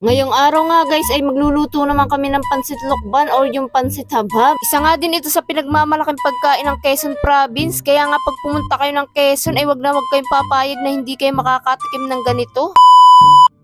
Ngayong araw nga guys ay magluluto naman kami ng pansit lokban or yung pansit habhab. Isa nga din ito sa pinagmamalaking pagkain ng Quezon Province. Kaya nga pag pumunta kayo ng Quezon ay wag na wag kayong papayag na hindi kayo makakatikim ng ganito.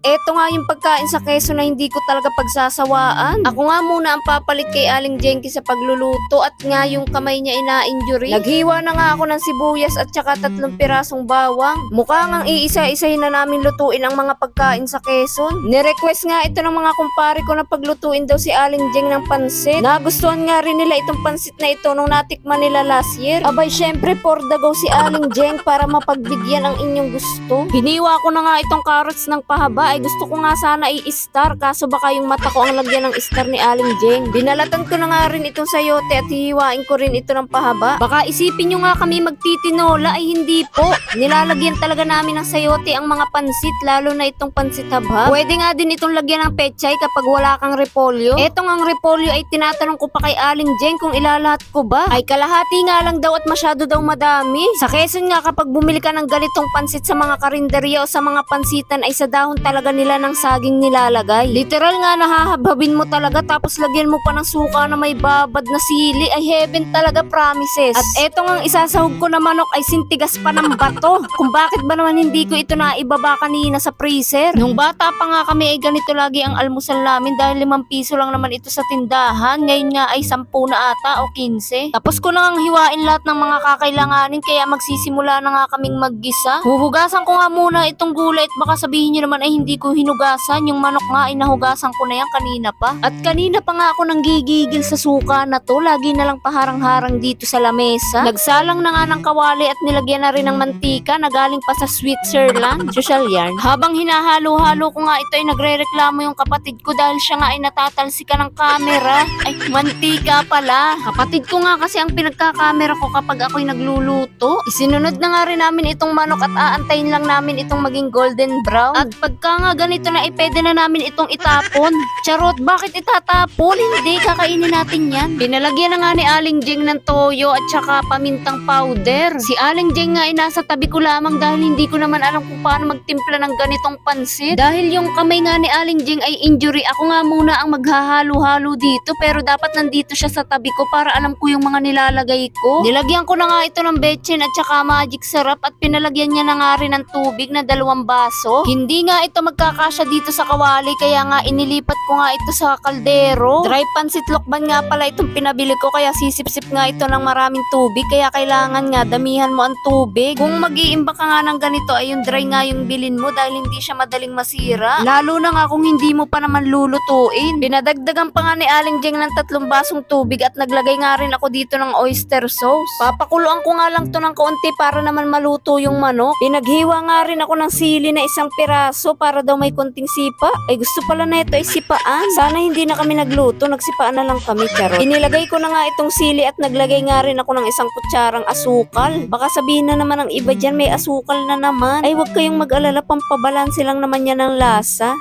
Eto nga yung pagkain sa Quezon na hindi ko talaga pagsasawaan. Ako nga muna ang papalit kay Aling Jenky sa pagluluto at nga yung kamay niya ina-injury. Naghiwa na nga ako ng sibuyas at saka tatlong pirasong bawang. Mukha ngang iisa-isahin na namin lutuin ang mga pagkain sa Quezon. Nirequest nga ito ng mga kumpare ko na paglutuin daw si Aling Jeng ng pansit. Nagustuhan nga rin nila itong pansit na ito nung natikman nila last year. Abay syempre for the go si Aling Jeng para mapagbigyan ang inyong gusto. Hiniwa ko na nga itong carrots ng pahaba ay gusto ko nga sana i-star kaso baka yung mata ko ang lagyan ng star ni Aling Jeng. Binalatan ko na nga rin itong sayote at hihiwain ko rin ito ng pahaba. Baka isipin nyo nga kami magtitinola ay hindi po. Nilalagyan talaga namin ng sayote ang mga pansit lalo na itong pansit habhab. Pwede nga din itong lagyan ng pechay kapag wala kang repolyo. Etong ang repolyo ay tinatanong ko pa kay Aling Jeng kung ilalahat ko ba. Ay kalahati nga lang daw at masyado daw madami. Sa Quezon nga kapag bumili ka ng ganitong pansit sa mga karinderya o sa mga pansitan ay sa dahon talaga nila ng saging nilalagay. Literal nga nahahabhabin mo talaga tapos lagyan mo pa ng suka na may babad na sili ay heaven talaga promises. At etong ang isasahog ko na manok ay sintigas pa ng bato. Kung bakit ba naman hindi ko ito na ibaba kanina sa freezer. Nung bata pa nga kami ay ganito lagi ang almusal namin dahil limang piso lang naman ito sa tindahan. Ngayon nga ay sampu na ata o 15. Tapos ko na ngang hiwain lahat ng mga kakailanganin kaya magsisimula na nga kaming maggisa. Huhugasan ko nga muna itong gulay at baka sabihin nyo naman ay hindi ko hinugasan. Yung manok nga ay nahugasan ko na yan kanina pa. At kanina pa nga ako nang gigigil sa suka na to. Lagi na lang paharang-harang dito sa lamesa. Nagsalang na nga ng kawali at nilagyan na rin ng mantika na galing pa sa Switzerland. Social yarn. Habang hinahalo-halo ko nga ito ay nagre-reklamo yung kapatid ko dahil siya nga ay natatalsika ng camera. Ay, mantika pala. Kapatid ko nga kasi ang pinagkakamera ko kapag ako'y nagluluto. Isinunod na nga rin namin itong manok at aantayin lang namin itong maging golden brown. At pagka nga ganito na, eh, pwede na namin itong itapon. Charot, bakit itatapon? Hindi, kakainin natin yan. Pinalagyan na nga ni Aling Jeng ng toyo at saka pamintang powder. Si Aling Jeng nga ay nasa tabi ko lamang dahil hindi ko naman alam kung paano magtimpla ng ganitong pansit. Dahil yung kamay nga ni Aling Jeng ay injury, ako nga muna ang maghahalo-halo dito pero dapat nandito siya sa tabi ko para alam ko yung mga nilalagay ko. Nilagyan ko na nga ito ng betchin at saka magic syrup at pinalagyan niya na nga rin ng tubig na dalawang baso. Hindi nga ito magkakasya dito sa kawali kaya nga inilipat ko nga ito sa kaldero. Dry pansit lokban nga pala itong pinabili ko kaya sisip-sip nga ito ng maraming tubig kaya kailangan nga damihan mo ang tubig. Kung mag-iimba ka nga ng ganito ay yung dry nga yung bilin mo dahil hindi siya madaling masira. Lalo na nga kung hindi mo pa naman lulutuin. Pinadagdagan pa nga ni Aling Jeng ng tatlong basong tubig at naglagay nga rin ako dito ng oyster sauce. Papakuluan ko nga lang to ng kaunti para naman maluto yung manok. Pinaghiwa nga rin ako ng sili na isang piraso para daw may konting sipa. Ay gusto pala na ito ay sipaan. Sana hindi na kami nagluto, nagsipaan na lang kami charot. Inilagay ko na nga itong sili at naglagay nga rin ako ng isang kutsarang asukal. Baka sabihin na naman ng iba dyan may asukal na naman. Ay wag kayong mag-alala, pampabalanse lang naman yan ng lasa.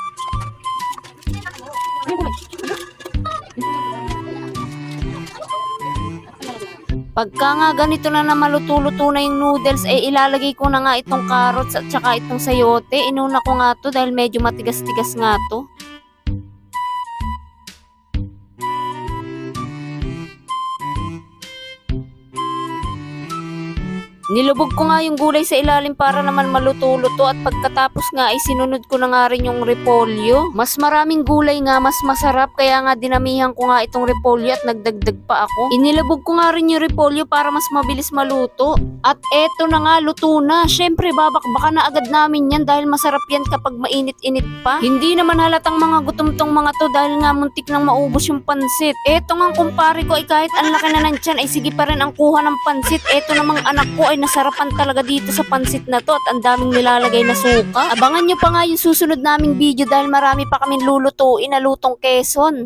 Pagka nga ganito na na maluto-luto na yung noodles, eh ilalagay ko na nga itong carrots at saka itong sayote. Inuna ko nga to dahil medyo matigas-tigas nga to. Nilubog ko nga yung gulay sa ilalim para naman maluto-luto at pagkatapos nga ay sinunod ko na nga rin yung repolyo. Mas maraming gulay nga, mas masarap kaya nga dinamihan ko nga itong repolyo at nagdagdag pa ako. Inilubog ko nga rin yung repolyo para mas mabilis maluto. At eto na nga, luto na. Syempre, babakbaka na agad namin yan dahil masarap yan kapag mainit-init pa. Hindi naman halatang mga gutom tong mga to dahil nga muntik nang maubos yung pansit. Eto nga kumpare ko ay kahit ang laki na nandyan ay sige pa rin ang kuha ng pansit. Eto namang anak ko ay nasarapan talaga dito sa pansit na to at ang daming nilalagay na suka. Abangan nyo pa nga yung susunod naming video dahil marami pa kaming lulutuin na lutong Quezon.